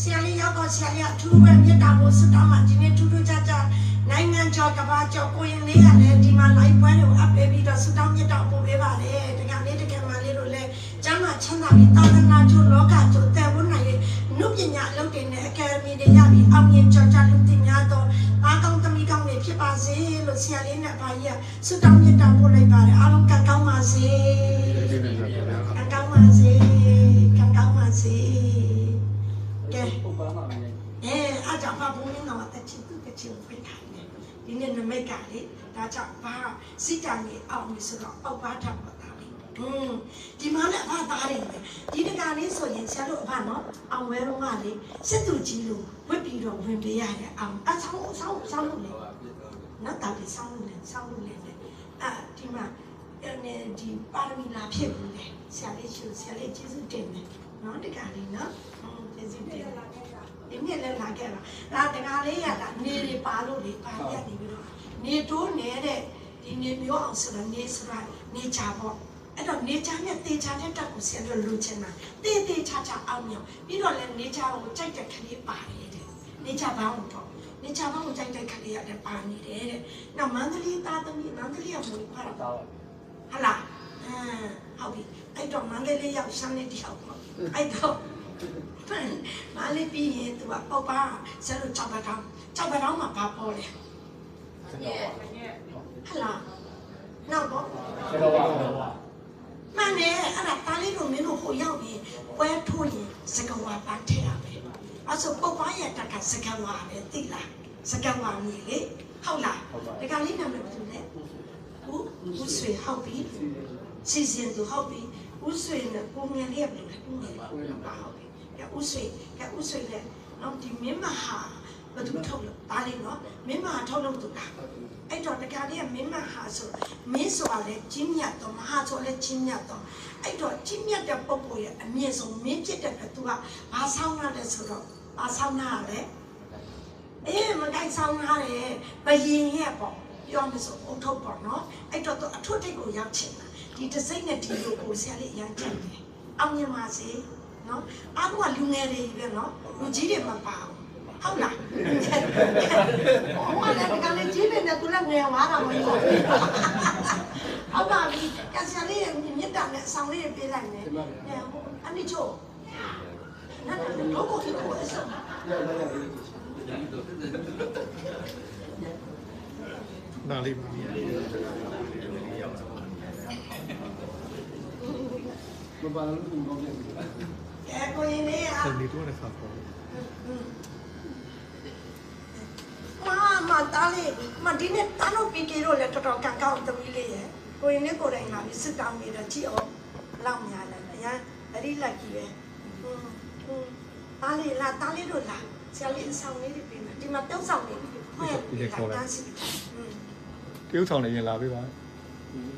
ဆရာလေးရောက်တော့ဆရာလေးအထူးပဲမြေတားဖို့စတောင်းမှဒီနေ့ထူးထူးခြားခြား နိုင်ငံကျော်ကဘာကျော်ကိုရင်လေးရတယ်ဒီမှာ live ပွဲကို up ပေးပြီးတော့စတောင်းမြေတားပို့ပေးပါလေတကယ်လေးတကယ်မှလေးလို့လဲကျမ်းမှာချမ်းသာပြီးတာသနာကျိုးလောကကျိုးတဲ့ဝန်နိုင်ရဲ့နုပညာအလုပ်တွေနဲ့အကယ်ဒမီတွေရပြီးအောင်မြင်ကျော်ကြားလူသိများတော့အားကောင်းသမီးကောင်းတွေဖြစ်ပါစေလို့ဆရာလေးနဲ့ဘာကြီးကဆုတောင်းမြတ်တာပို့လိုက်ပါတယ်အားလုံးကံကောင်းပါစေ တ်ကလေဒါကြောင့်ဘာစိတ်တန်ကြီးအောင်ပြီဆိုတော့အောက်ပါထပ်ပါသားလေးဟွန်းဒီမှာလည်းအဖသားတယ်ပဲဒီတကာလေးဆိုရင်ဆရာတို့အဖနော်အောင်ဝဲတော့ကလေစစ်သူကြီးလို့ဝစ်ပြီးတော့ဝင်ပေးရတယ်အောင်အဆောင်အဆောင်အဆောင်လို့လေနောက်တာပြီးဆောင်းလို့လဲဆောင်းလို့လဲအာဒီမှာအဲဒီပါရမီလာဖြစ်ဘူးလေဆရာလေးရှုဆရာလေးကျေးဇူးတင်တယ်နော်တကယ်လေးနော်ဟုတ်ကျေးဇူးတင်ဒီနေ့လည်းလာခဲ့တာဒါတကယ်လေးရတာနေတွေပါလို့လေပါရနေပြီးတော့ နေတိုးနေတဲ့ဒီနေမျိုးအောင်ဆိုတာနေဆိုတာနေချပေါ့အဲ့တော့နေချနဲ့တေချာနဲ့တက်ကိုဆရာတို့လူချင်တာတေတေချာချာအောင်မြောင်ပြီးတော့လည်းနေချကိုကြိုက်တဲ့ခလေးပါတယ်တဲ့နေချဘောင်းတော့နေချာဘောင်းကြိုက်တဲ့ခလေးရတယ်ပါနေတယ်တဲ့။နောက်မန္တလေးသားသမီးမန္တလေးကမလို့ခါတော့ဟလာအင်းဟုတ်ပြီ။အဲ့တော့မန္တလေးရောက်ရှမ်းလေးတယောက်ပေါ့။အဲ့တော့မန္တလေးပြီးရင်သူကပေါက်ပါဆရာတို့ကြောက်ပါတောင်းကြောက်ပါတောင်းမှာဘာပေါ်လဲ ဟလာနောက်တော့မနဲ့အဲ့ဒါတားလေးတို့မင်းတို့ဟိုရောက်ပြီးပွဲထိုးရင်စကဝါပါထဲရပဲအဲ့ဆိုပုတ်ပါရတက်ကစကဝါပဲသိလားစကဝါမြည်လေဟုတ်လားဒီကလေးနာမည်ဘာလို့လဲဦးဦးဆွေဟုတ်ပြီစီစဉ်သူဟုတ်ပြီဦးဆွေနဲ့ကိုငယ်လေးကဘယ်လိုလဲကိုငယ်လေးဟုတ်ပြီကဲဦးဆွေကဲဦးဆွေလည်းတော့ဒီမင်းမဟာ ဘယ်သူထုတ်လို့ဒါလေးနော်မင်းမဟာထုတ်လို့သူလားအဲ့တော့တကယ်လေးကမင်းမဟာဆိုမင်းဆိုတာလေကြီးမြတ်တော့မဟာဆိုလည်းကြီးမြတ်တော့အဲ့တော့ကြီးမြတ်တဲ့ပုံပေါ်ရဲ့အမြင့်ဆုံးမင်းဖြစ်တဲ့ကသူကဘာဆောင်ရလဲဆိုတော့ဘာဆောင်ရလဲအေးမကိုက်ဆောင်ရတယ်ဘယင်ရဲ့ပေါ့ပြောမစို့အုတ်ထုတ်ပေါ့နော်အဲ့တော့သူအထွတ်ထိပ်ကိုရောက်ချင်တာဒီတစ်စိမ့်နဲ့ဒီလိုကိုဆရာလေးအရန်ကြိုက်တယ်အောင်မြင်ပါစေနော်အားလုံးကလူငယ်တွေပဲနော်လူကြီးတွေမပါဘူး ဟုတ်လားဟောလည်းကလည်းကြီးနေတယ်သူလည်းငယ်သွားတာမဟုတ်ဘူးဟုတ်ပါပြီကဆရာလေးရဲ့မြတ်တာနဲ့အဆောင်လေးပေးလိုက်မယ်အဲဟိုအနိချိုနားတော့ကိုကိုကိုအဆောင် နားလေးပါ မပါလို့ဒီကောင်းတယ်ကဲကိုရင်လေးอ่ะဆက်နေတော့တဲ့ခါပေါ့မာမတားလေးမဒီနေ့တားလို့ပြီးကြတော့လေတော်တော်ကန်ကောင်းသမီးလေးရဲ့ကိုရင်လေးကိုယ်တိုင်လာပြီးစစ်တောင်းနေတာကြည့်အောင်လောက်များတယ်အရင်အရိလက်ကြီးပဲဟွန်းဟွန်းတားလေးလာတားလေးတို့လာဆရာလေးအဆောင်လေးတွေပြင်မယ်ဒီမှာတောက်ဆောင်နေပြီဖွင့်တန်းစီဟွန်းတရုတ်ဆောင်နေရင်လာပေးပါ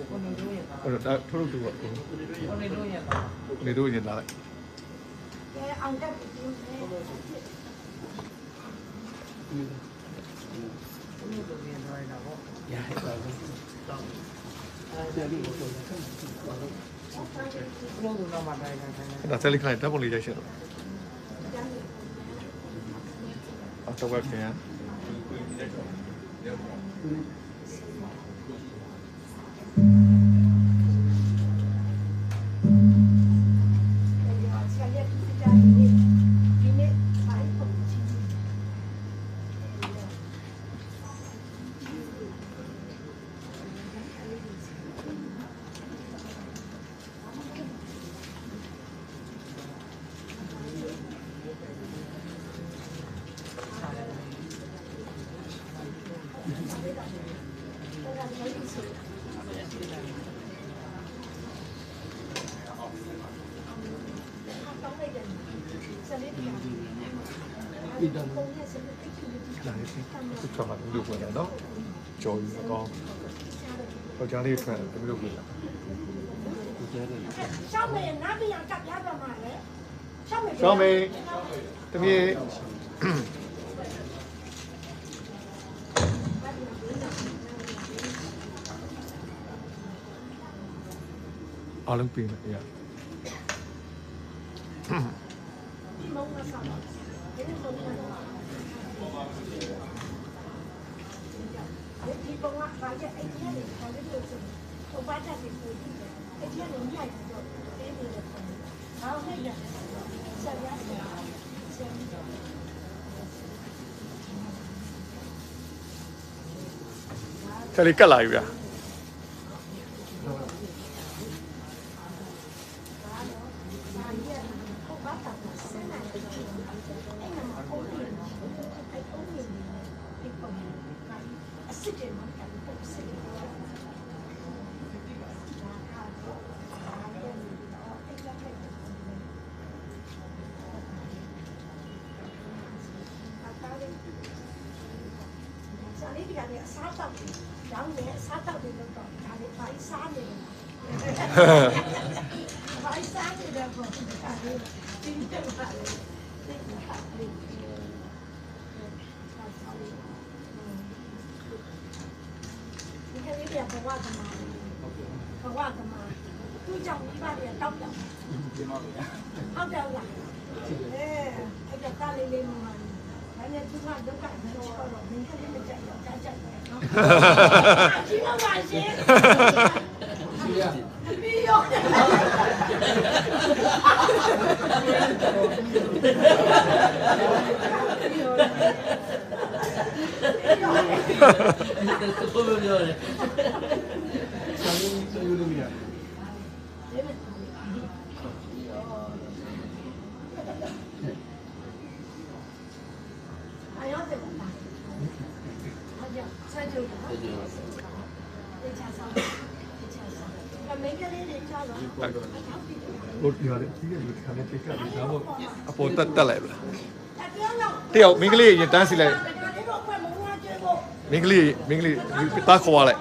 ကိုနေတို့ရဲ့ပါဟိုတော့ထုတ်လို့သူကကိုနေတို့ရဲ့ပါနေတို့ရင်လာလိုက်ကဲအောင်တက်ပြီးပြင်မယ် ကိုနေတို့ပြန်သွားရတာပေါ့ရဟဲ့ပါဘူးတယ်ဒီကိုဆိုရခံဘလို့တော့မှတိုင်းတိုင်းတိုင်းအဲ့ဒါဆက်လေးခိုင်းဓာတ်ပုံလေးရိုက်ရှင်းတော့အော်တော့ခင်ဗျာ ဒီတော့လာလေးစီသူချောင်းမှာလူဝင်တယ်နော်ကြော်ယူအကောင်းတော့ကြားလေးထွက်တယ်ဘယ်လိုလုပ်လဲဒီကျဲတယ် ရှောင်းမေနားပြန်ကပ်ရတော့မှာလေရှောင်းမေ ရှောင်းမေတမီးအားလုံးပြင်ရ မုံမဆောင်ဒီမုံမဒီပုံကဘာကျအဲ့ဒီလေဘာလို့လဲဆိုတော့ဘာတက်ဒီပူဒီအဲ့ဒီလေညိုက်တော့တင်းနေတယ်ဘာလို့လဲဆက်ရဆက် ဆက်လေးကတ်လာပြီဗျာအစ်စ်တယ်မှာကပ်အစ်စ်တယ်ဇာလေးတွေကလည်းအစားတောက်တယ်။ ရောင်းနေအစားတောက်တယ်လို့တော့ဒါလေးဘာစားနေလဲ။ဘာစားနေလဲပေါ့။ဒါလေးဒီနေ့ပါလေ။ဒီကလေးဒီကလေးကဘဝကမှာဘဝကမှာသူ့ကြောင့်မိဘတွေတောက်တယ်ဟုတ်တယ် လားအဲအဲ့ဒါတားလေးလေးမှာဒါနဲ့သူကဒုက္ခနဲ့တော့တော့မင်းကလေးမကြို ဟုတ်ပြီလေဒီကခံနေတိတ်ကလည်းဒါမို့အပေါ်တက်တက်လိုက်ဗလားတယောက်မိန်းကလေးရင်တန်းစီလိုက်မိန်းကလေးမိန်းကလေးတားခေါ်လိုက်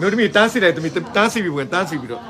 မျိုးသမီးတန်းစီလိုက်သမီးတန်းစီပြီးဝင်တန်းစီပြီးတော့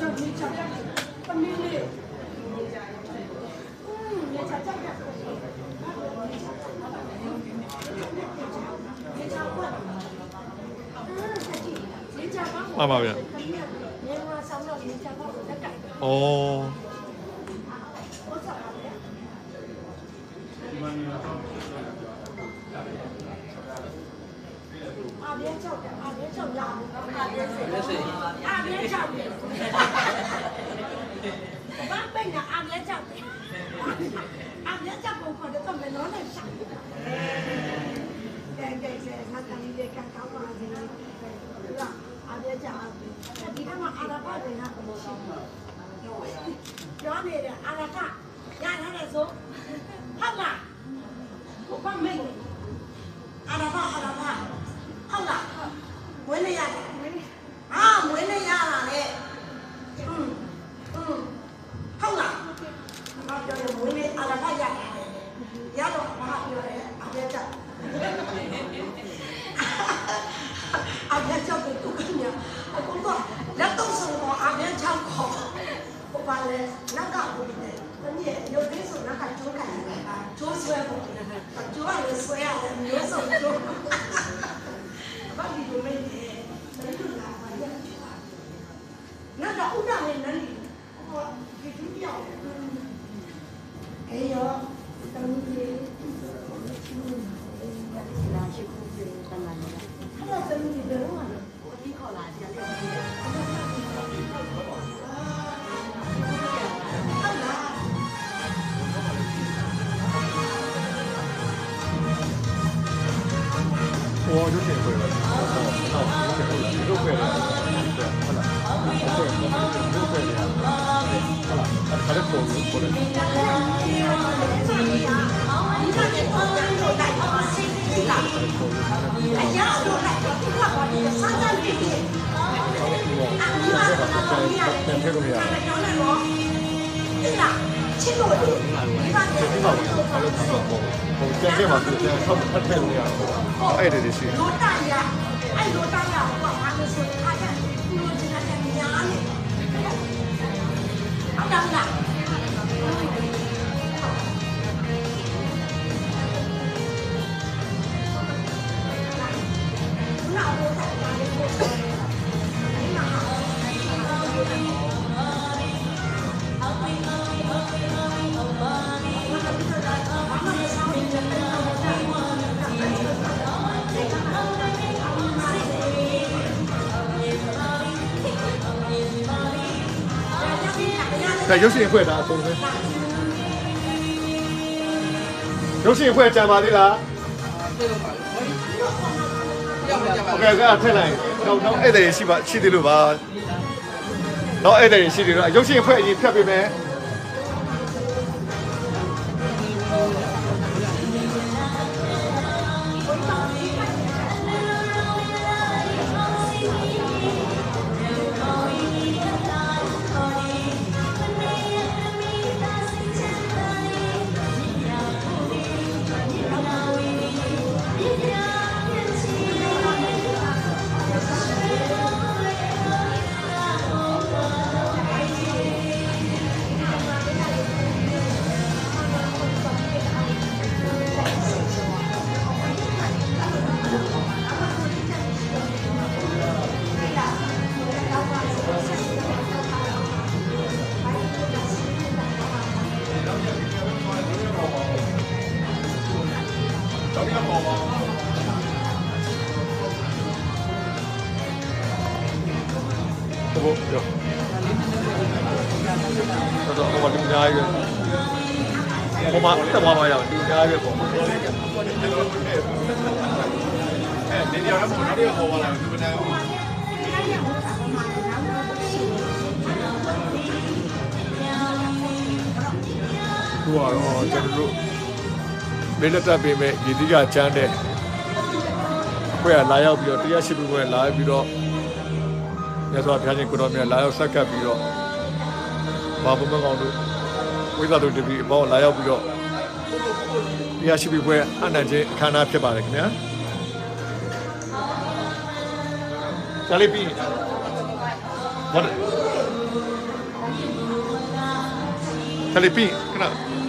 ချက်မြေချက်ပမင်းလေးမြေချက်ချက်မြေချက်ကွက်မြေချက်ပါမှန်ပါဗျမြန်မာဆောင်တော့မြေချက်ပေါ့တက်တိုက်ဩအာပြန်ချောက်တာ မလို့နဲ့ရှာတယ်ကဲကဲကဲငါတမီးလေးကကောင်းပါစေလားအာ bien chọc ဒီကမှာအာရပါတွေဟာမရှိဘူးပြောနေတယ်အာရကရထားတယ်ဆိုဟုတ်လားဘုရားမိတ်အာရပါအာရပါဟုတ်လား မွေးနေရဟာမွေးနေရတာလေอืมอืมဟုတ်လားမပြောရင်မွေးနေအလားပါရရတော့မပြောရဲအပြတ်ချက်အပြတ်ချက်ကိုသူကညာအခုတော့လက်တော့ဆုံးတော့အပြတ်ချက်ခေါ်ဟိုပါလေနတ်ကဘုရားနဲ့တနည်းရုပ်သေးဆိုနတ်ကကျိုးခံနေတာကျိုးဆွဲဖို့ကျိုးရယ်ဆွဲရတယ်မျိုးစုံကျိုး မေကတော့ပြန်ထည့်လို့ရတယ် ဒါရုပ်ရှင်အဖွဲ့ဒါအကုန်ပဲရုပ်ရှင်အဖွဲ့ကြံပါသေးလားဟုတ်ကဲ့ကထက်လိုက်တော့တော့ဧည့်သည်ရှိပါရှိသေးလို့ပါတော့ဧည့်သည်ရှိသေးလို့ရုပ်ရှင်အဖွဲ့အရင်ဖြတ်ပေးမယ် ခေါ်ပါလာဒီမနာဘူးသူကတော့ကျွန်တော်တို့မင်းလက်တက်ပေးမဲ့ဒီတိကချမ်းတဲ့ခွဲကလာရောက်ပြီးတော့တရားရှိပြီးခွဲလာပြီးတော့မြတ်စွာဘုရားရှင်ကိုတော်မြတ်လာရောက်ဆက်ကပ်ပြီးတော့ဘာဘုံမကောင်တို့ဝိသတို့တပည့်အပေါင်းလာရောက်ပြီးတော့တရားရှိပြီးခွဲအနန္တချင်းအခမ်းအနားဖြစ်ပါတယ်ခင်ဗျာ Kali pi. Kali. Kenapa?